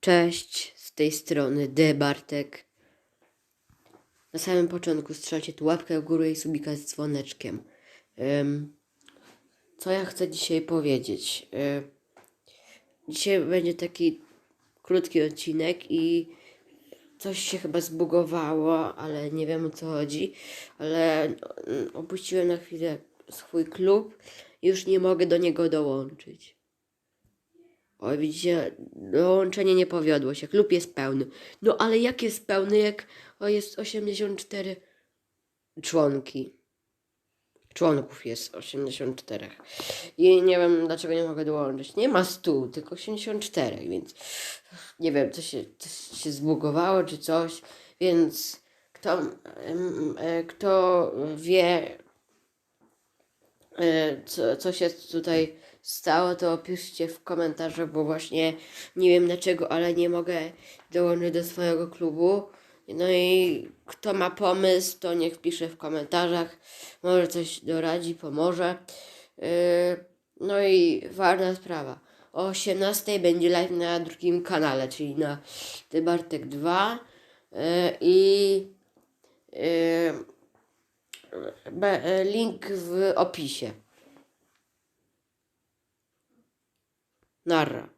Cześć, z tej strony D. Bartek. Na samym początku strzelcie tu łapkę w górę i subika z dzwoneczkiem. Em, co ja chcę dzisiaj powiedzieć? E, dzisiaj będzie taki krótki odcinek i coś się chyba zbugowało, ale nie wiem o co chodzi. Ale mm, opuściłem na chwilę swój klub i już nie mogę do niego dołączyć. O, widzicie, dołączenie nie powiodło się. Klub jest pełny. No ale jak jest pełny, jak o, jest 84 członki? Członków jest 84. I nie wiem, dlaczego nie mogę dołączyć. Nie ma 100, tylko 84, więc nie wiem, co się, coś się zbugowało czy coś. Więc kto, e, kto wie, co, co się tutaj stało, to piszcie w komentarzach, bo właśnie nie wiem dlaczego, ale nie mogę dołączyć do swojego klubu. No i kto ma pomysł, to niech pisze w komentarzach. Może coś doradzi, pomoże. Yy, no i ważna sprawa. O 18 będzie live na drugim kanale, czyli na Bartek 2. Yy, I yy, link w opisie. Narra.